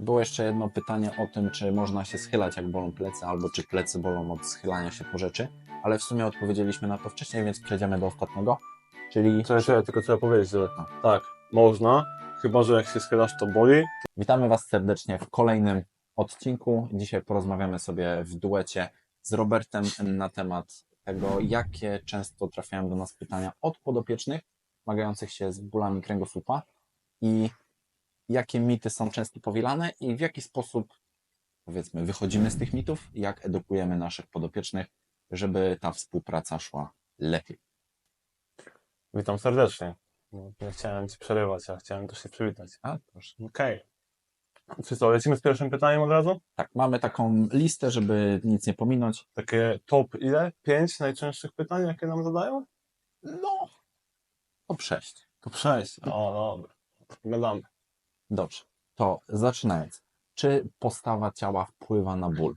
Było jeszcze jedno pytanie o tym, czy można się schylać jak bolą plecy, albo czy plecy bolą od schylania się po rzeczy, ale w sumie odpowiedzieliśmy na to wcześniej, więc przejdziemy do ostatniego, czyli Czekaj, czekaj, tylko trzeba powiedzieć, że tak, można, chyba że jak się schylasz to boli. witamy Was serdecznie w kolejnym odcinku. Dzisiaj porozmawiamy sobie w duecie z Robertem na temat tego, jakie często trafiają do nas pytania od podopiecznych zmagających się z bólami kręgosłupa i jakie mity są często powielane i w jaki sposób, powiedzmy, wychodzimy z tych mitów, jak edukujemy naszych podopiecznych, żeby ta współpraca szła lepiej. Witam serdecznie. No, Nie chciałem Ci przerywać, a chciałem też się przywitać. A, proszę. Okej. Czy co, lecimy z pierwszym pytaniem od razu? Tak, mamy taką listę, żeby nic nie pominąć. Takie top ile? Pięć najczęstszych pytań, jakie nam zadają? No, top 6. Top sześć. O, dobra. Gadamy. Dobrze, to zaczynając. Czy postawa ciała wpływa na ból?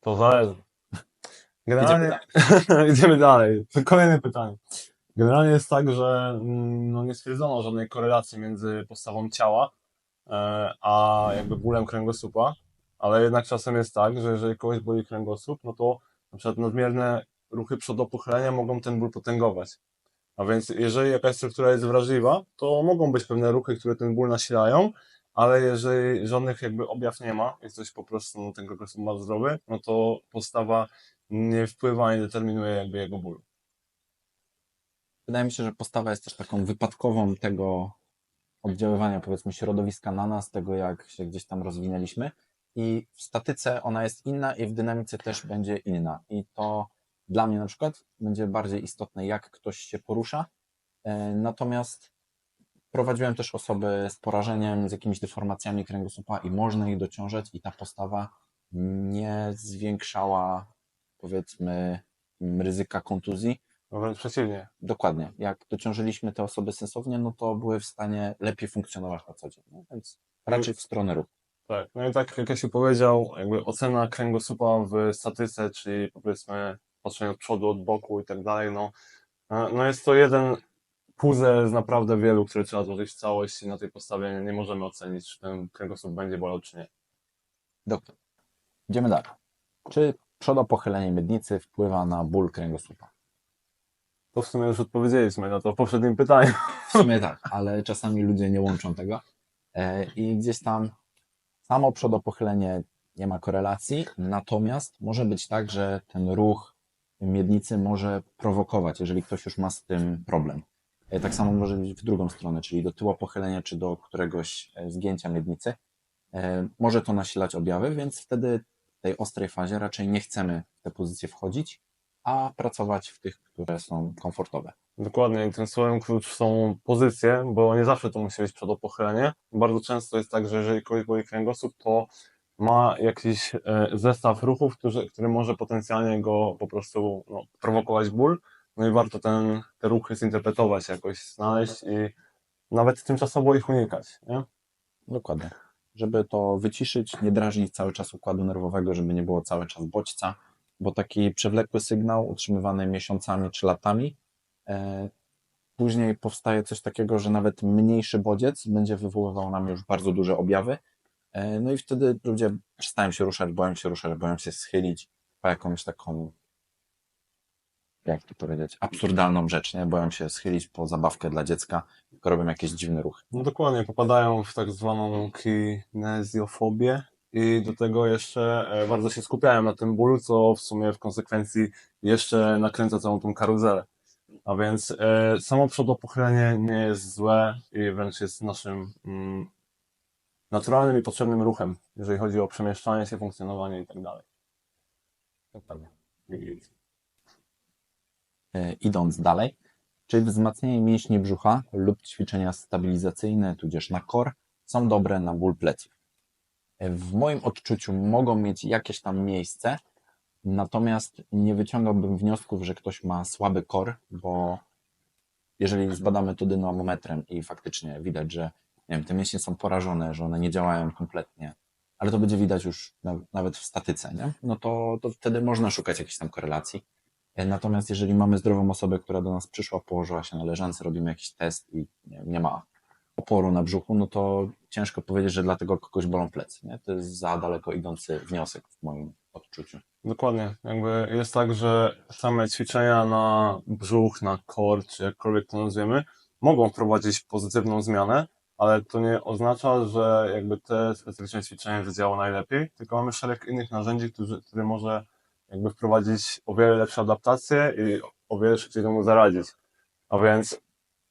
To zależy. Generalnie... Idziemy dalej. To Kolejne pytanie. Generalnie jest tak, że mm, no, nie stwierdzono żadnej korelacji między postawą ciała e, a jakby bólem kręgosłupa, ale jednak czasem jest tak, że jeżeli kogoś boli kręgosłup, no to na przykład nadmierne ruchy przodopochylenia mogą ten ból potęgować. A więc jeżeli jakaś struktura jest wrażliwa, to mogą być pewne ruchy, które ten ból nasilają, ale jeżeli żadnych jakby objaw nie ma, jest coś po prostu no, ten kręgosłup ma zdrowy, no to postawa nie wpływa, nie determinuje jakby jego bólu. Wydaje mi się, że postawa jest też taką wypadkową tego oddziaływania, powiedzmy, środowiska na nas, tego jak się gdzieś tam rozwinęliśmy. I w statyce ona jest inna i w dynamice też będzie inna. I to dla mnie na przykład będzie bardziej istotne, jak ktoś się porusza. E, Natomiast prowadziłem też osoby z porażeniem, z jakimiś deformacjami kręgosłupa i można ich dociążać i ta postawa nie zwiększała, powiedzmy, ryzyka kontuzji, No wręcz przeciwnie. Dokładnie. Jak dociążyliśmy te osoby sensownie, no to były w stanie lepiej funkcjonować na co dzień. No, więc raczej w stronę ruchu. Tak, no i tak jak Jasiu powiedział, jakby ocena kręgosłupa w statyce, czyli powiedzmy patrzenie od przodu, od boku i tak dalej, no, e, no jest to jeden puzzle z naprawdę wielu, które trzeba złożyć w całość i na tej podstawie nie, nie możemy ocenić, czy ten kręgosłup będzie bolał, czy nie. Doktor. Idziemy dalej. Czy przodopochylenie miednicy wpływa na ból kręgosłupa? To w sumie już odpowiedzieliśmy na to w poprzednim pytaniu. W sumie tak, ale czasami ludzie nie łączą tego. E, I gdzieś tam samo przodopochylenie nie ma korelacji, natomiast może być tak, że ten ruch miednicy może prowokować, jeżeli ktoś już ma z tym problem. E, Tak samo może być w drugą stronę, czyli do tyłu pochylenia, czy do któregoś e, zgięcia miednicy. E, Może to nasilać objawy, więc wtedy w tej ostrej fazie raczej nie chcemy w te pozycje wchodzić, a pracować w tych, które są komfortowe. Dokładnie, tym słowem klucz są pozycje, bo nie zawsze to musi być przodopochylenie. Bardzo często jest tak, że jeżeli kogoś boli kręgosłup, to ma jakiś e, zestaw ruchów, który, który może potencjalnie go po prostu no, prowokować ból. No i warto ten, te ruchy zinterpretować, jakoś znaleźć i nawet tymczasowo ich unikać. Nie? Dokładnie. Żeby to wyciszyć, nie drażnić cały czas układu nerwowego, żeby nie było cały czas bodźca, bo taki przewlekły sygnał utrzymywany miesiącami czy latami, e, później powstaje coś takiego, że nawet mniejszy bodziec będzie wywoływał nam już bardzo duże objawy, no i wtedy ludzie przestają się ruszać, boją się ruszać, boją się schylić po jakąś taką, jak to powiedzieć, absurdalną rzecz, nie? Boją się schylić po zabawkę dla dziecka, tylko robią jakieś dziwne ruchy. No dokładnie, popadają w tak zwaną kinezjofobię i do tego jeszcze e, bardzo się skupiają na tym bólu, co w sumie w konsekwencji jeszcze nakręca całą tą karuzelę. A więc e, samo przodopochylenie nie jest złe i wręcz jest naszym mm, naturalnym i potrzebnym ruchem, jeżeli chodzi o przemieszczanie się, funkcjonowanie i tak dalej. Dokładnie. E, idąc dalej, czy wzmacnianie mięśni brzucha lub ćwiczenia stabilizacyjne, tudzież na core, są dobre na ból pleców? E, W moim odczuciu mogą mieć jakieś tam miejsce, natomiast nie wyciągałbym wniosków, że ktoś ma słaby core, bo jeżeli zbadamy to dynamometrem i faktycznie widać, że nie wiem, te mięśnie są porażone, że one nie działają kompletnie, ale to będzie widać już na- nawet w statyce, nie? no to, to wtedy można szukać jakichś tam korelacji. E, Natomiast jeżeli mamy zdrową osobę, która do nas przyszła, położyła się na leżance, robimy jakiś test i nie, nie ma oporu na brzuchu, no to ciężko powiedzieć, że dlatego kogoś bolą plecy. Nie? To jest za daleko idący wniosek w moim odczuciu. Dokładnie. Jakby jest tak, że same ćwiczenia na brzuch, na core, czy jakkolwiek to nazwiemy, mogą wprowadzić pozytywną zmianę, ale to nie oznacza, że jakby te specyficzne ćwiczenie zadziała najlepiej, tylko mamy szereg innych narzędzi, które, które może jakby wprowadzić o wiele lepsze adaptacje i o wiele szybciej temu zaradzić. A więc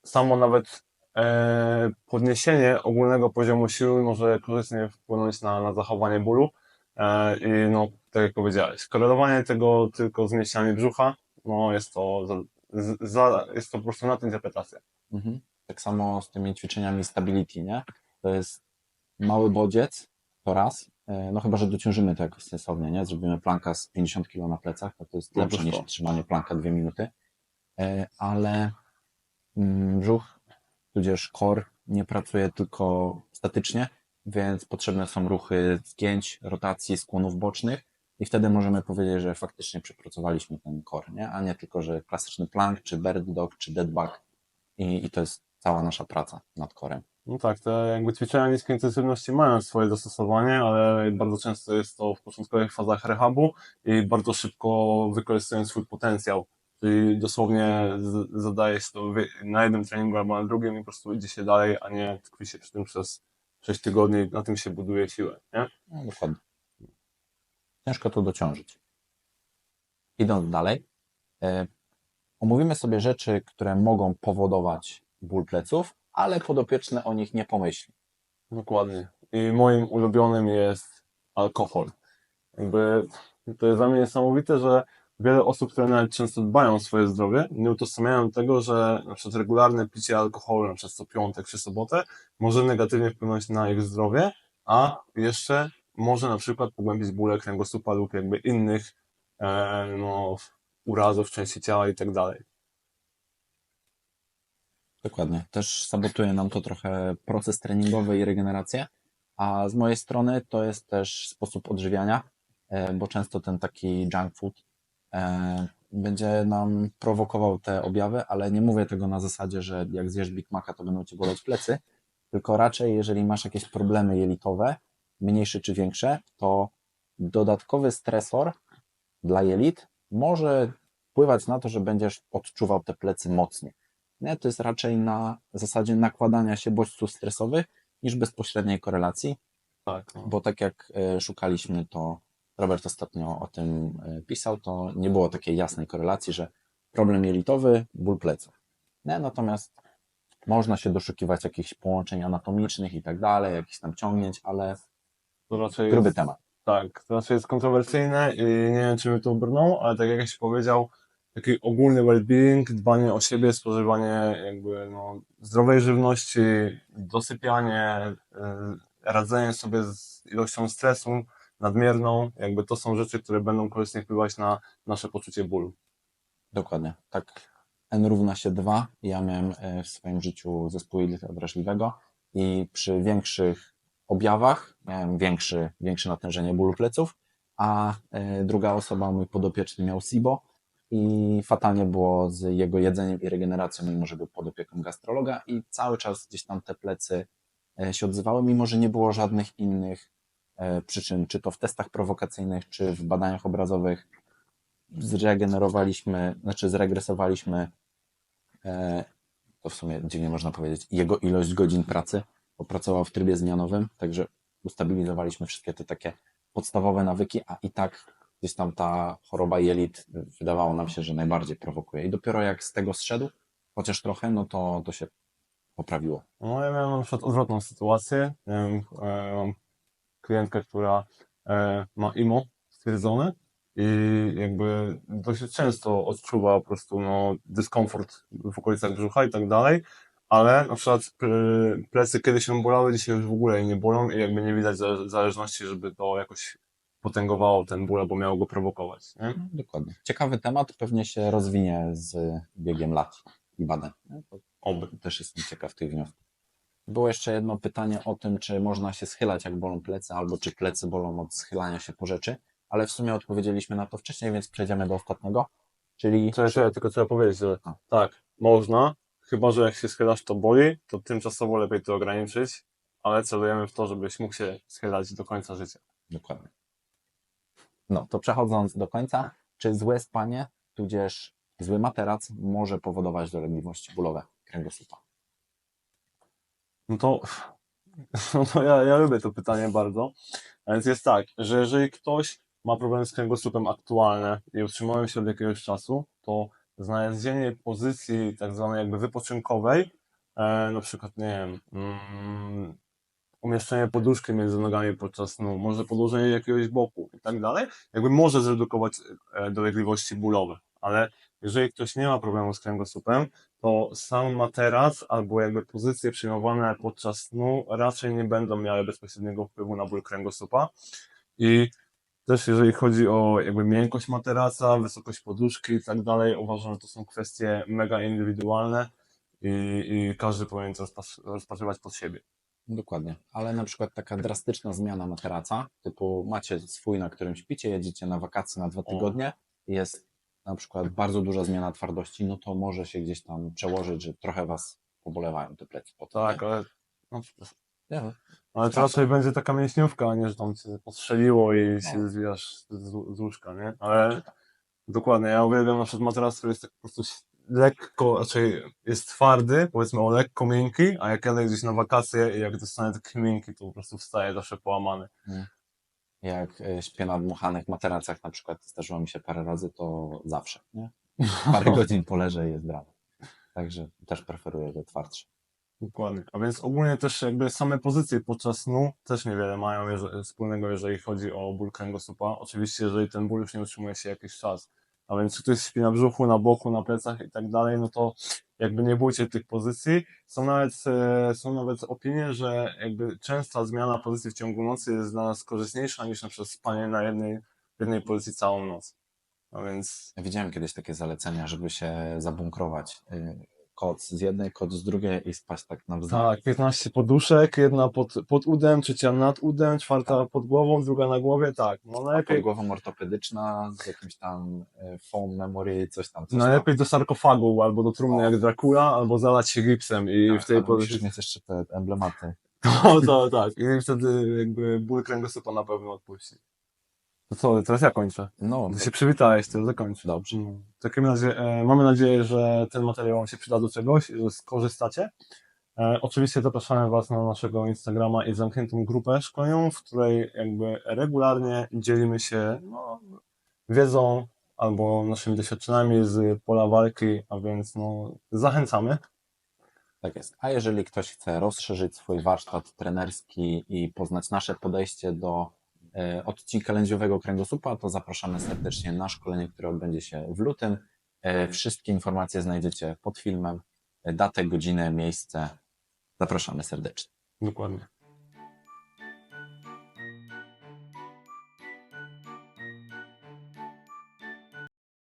samo nawet e, podniesienie ogólnego poziomu siły może korzystnie wpłynąć na, na zachowanie bólu, E, I no, tak jak powiedziałeś, korelowanie tego tylko z mięśniami brzucha, no jest to, za, za, jest to po prostu nadinterpretacja. Mhm. Tak samo z tymi ćwiczeniami stability, nie? To jest mały bodziec, to raz, e, no chyba, że dociążymy to jakoś sensownie, nie? Zrobimy planka z 50 kg na plecach, to, to jest No lepsze niż trzymanie planka dwie minuty, E, ale mm, brzuch, tudzież core nie pracuje tylko statycznie, więc potrzebne są ruchy zgięć, rotacji, skłonów bocznych i wtedy możemy powiedzieć, że faktycznie przepracowaliśmy ten core, nie? A nie tylko, że klasyczny plank, czy bird dog, czy dead bug i, i to jest cała nasza praca nad korem. No tak, te jakby ćwiczenia niskiej intensywności mają swoje zastosowanie, ale bardzo często jest to w początkowych fazach rehabu i bardzo szybko wykorzystują swój potencjał. Czyli dosłownie zadaje się to na jednym treningu albo na drugim i po prostu idzie się dalej, a nie tkwi się przy tym przez 6 tygodni i na tym się buduje siłę, nie? No, dokładnie. Ciężko to dociążyć. Idąc dalej, e, omówimy sobie rzeczy, które mogą powodować ból pleców, ale podopieczny o nich nie pomyśli. Dokładnie. I moim ulubionym jest alkohol. Jakby to jest dla mnie niesamowite, że wiele osób, które nawet często dbają o swoje zdrowie, nie utożsamiają tego, że na przykład regularne picie alkoholu, na przykład co piątek czy sobotę, może negatywnie wpłynąć na ich zdrowie, a jeszcze może na przykład pogłębić bóle kręgosłupa lub jakby innych e, no, urazów części ciała i tak dalej. Dokładnie. Też sabotuje nam to trochę proces treningowy i regenerację, a z mojej strony to jest też sposób odżywiania, e, bo często ten taki junk food e, będzie nam prowokował te objawy, ale nie mówię tego na zasadzie, że jak zjesz Big Maca, to będą ci boleć plecy, tylko raczej jeżeli masz jakieś problemy jelitowe, mniejsze czy większe, to dodatkowy stresor dla jelit może wpływać na to, że będziesz odczuwał te plecy mocniej. Nie, to jest raczej na zasadzie nakładania się bodźców stresowych niż bezpośredniej korelacji, Tak, no. bo tak jak e, szukaliśmy, to Robert ostatnio o tym e, pisał, to nie było takiej jasnej korelacji, że problem jelitowy, ból pleców. Nie, natomiast można się doszukiwać jakichś połączeń anatomicznych i tak dalej, jakichś tam ciągnięć, ale to raczej gruby jest... temat. Tak, to znaczy jest kontrowersyjne i nie wiem, czy my to obrną, ale tak jak Jaś powiedział, taki ogólny well-being, dbanie o siebie, spożywanie jakby no, zdrowej żywności, dosypianie, y, radzenie sobie z ilością stresu nadmierną, jakby to są rzeczy, które będą korzystnie wpływać na nasze poczucie bólu. Dokładnie. Tak. N równa się 2. Ja miałem e, w swoim życiu zespół jelita wrażliwego i przy większych objawach miałem większy, większe natężenie bólu pleców, a e, druga osoba, mój podopieczny miał SIBO i fatalnie było z jego jedzeniem i regeneracją, mimo że był pod opieką gastrologa. I cały czas gdzieś tam te plecy e, się odzywały, mimo że nie było żadnych innych e, przyczyn, czy to w testach prowokacyjnych, czy w badaniach obrazowych. Zregenerowaliśmy, znaczy zregresowaliśmy, e, to w sumie dziwnie można powiedzieć, jego ilość godzin pracy, bo pracował w trybie zmianowym, także ustabilizowaliśmy wszystkie te takie podstawowe nawyki, a i tak gdzieś tam ta choroba jelit wydawało nam się, że najbardziej prowokuje. I dopiero jak z tego zszedł, chociaż trochę, no to, to się poprawiło. No ja miałem na przykład odwrotną sytuację. Miałem, e, mam klientkę, która e, ma IMO stwierdzone i jakby dość często odczuwa po prostu no, dyskomfort w okolicach brzucha i tak dalej, ale na przykład ple- plecy kiedyś ją bolały, dzisiaj już w ogóle nie bolą i jakby nie widać za- zależności, żeby to jakoś potęgowało ten ból albo miało go prowokować. Nie? No, dokładnie. Ciekawy temat, pewnie się rozwinie z biegiem lat i badań. Oby. też jestem ciekaw tych wniosków. Było jeszcze jedno pytanie o tym, czy można się schylać, jak bolą plecy, albo czy plecy bolą od schylania się po rzeczy, ale w sumie odpowiedzieliśmy na to wcześniej, więc przejdziemy do ostatniego, czyli Czekaj, czekaj, tylko trzeba powiedzieć, że A. tak, można, Chyba, że jak się schylasz, to boli, to tymczasowo lepiej to ograniczyć, ale celujemy w to, żebyś mógł się schylać do końca życia. Dokładnie. No, to przechodząc do końca, czy złe spanie, tudzież zły materac może powodować dolegliwości bólowe kręgosłupa? No to, no to ja, ja lubię to pytanie bardzo. A więc jest tak, że jeżeli ktoś ma problem z kręgosłupem aktualny i utrzymuje się od jakiegoś czasu, to znalezienie pozycji tak zwanej jakby wypoczynkowej, e, na przykład, nie wiem, mm, umieszczenie poduszki między nogami podczas snu, może podłożenie jakiegoś boku i tak dalej, jakby może zredukować e, dolegliwości bólowe, ale jeżeli ktoś nie ma problemu z kręgosłupem, to sam materac albo jakby pozycje przyjmowane podczas snu raczej nie będą miały bezpośredniego wpływu na ból kręgosłupa. I też jeżeli chodzi o jakby miękkość materaca, wysokość poduszki i tak dalej, uważam, że to są kwestie mega indywidualne i, i każdy powinien to rozpatrywać pod siebie. Dokładnie. Ale na przykład taka drastyczna zmiana materaca, typu macie swój, na którym śpicie, jedziecie na wakacje na dwa tygodnie, jest na przykład bardzo duża zmiana twardości, no to może się gdzieś tam przełożyć, że trochę was pobolewają te plecy. Potem, Tak, nie? ale, no, Nie, ale to raczej będzie taka mięśniówka, a nie, że tam cię postrzeliło i No. się zwijasz z, z łóżka, nie? Ale Dokładnie, ja uwielbiam na przykład materac, który jest tak po prostu lekko, raczej jest twardy, powiedzmy o lekko miękki, a jak jadę gdzieś na wakacje i jak dostanę taki miękki, to po prostu wstaję zawsze połamany. jak e, śpię na dmuchanych materacach, na przykład zdarzyło mi się parę razy, to zawsze, nie? Parę godzin poleżę i jest brawo. Także też preferuję te twardsze. Dokładnie. A więc ogólnie też jakby same pozycje podczas snu też niewiele mają jeże- wspólnego, jeżeli chodzi o ból kręgosłupa. Oczywiście, jeżeli ten ból już nie utrzymuje się jakiś czas. A więc ktoś śpi na brzuchu, na boku, na plecach i tak dalej, no to jakby nie bójcie tych pozycji. Są nawet, e, są nawet opinie, że jakby częsta zmiana pozycji w ciągu nocy jest dla nas korzystniejsza niż na przykład spanie na jednej, jednej pozycji całą noc. A więc Ja widziałem kiedyś takie zalecenia, żeby się zabunkrować. Koc z jednej, koc z drugiej i spać tak nawzajem. tak, 15 poduszek, jedna pod, pod udem, trzecia nad udem, czwarta pod głową, druga na głowie, tak. No A najlepiej, pod głową ortopedyczna z jakimś tam y, foam memory, coś tam. Coś Najlepiej do sarkofagu, albo do trumny jak Dracula, albo zalać się gipsem i tam. w tej pozycji. mieć jeszcze te emblematy. No to tak. I wtedy jakby ból kręgosłupa na pewno odpuści. To co, teraz ja kończę. No, Ty się przywitałeś, to zakończę. dobrze. W takim razie e, mamy nadzieję, że ten materiał Wam się przyda do czegoś, że skorzystacie. E, oczywiście zapraszamy Was na naszego Instagrama i zamkniętą grupę szkoleniową, w której jakby regularnie dzielimy się no, wiedzą albo naszymi doświadczeniami z pola walki, a więc no, zachęcamy. Tak jest. A jeżeli ktoś chce rozszerzyć swój warsztat trenerski i poznać nasze podejście do odcinka lędźwiowego kręgosłupa, to zapraszamy serdecznie na szkolenie, które odbędzie się w lutym. E, wszystkie informacje znajdziecie pod filmem, e, datę, godzinę, miejsce. Zapraszamy serdecznie. Dokładnie.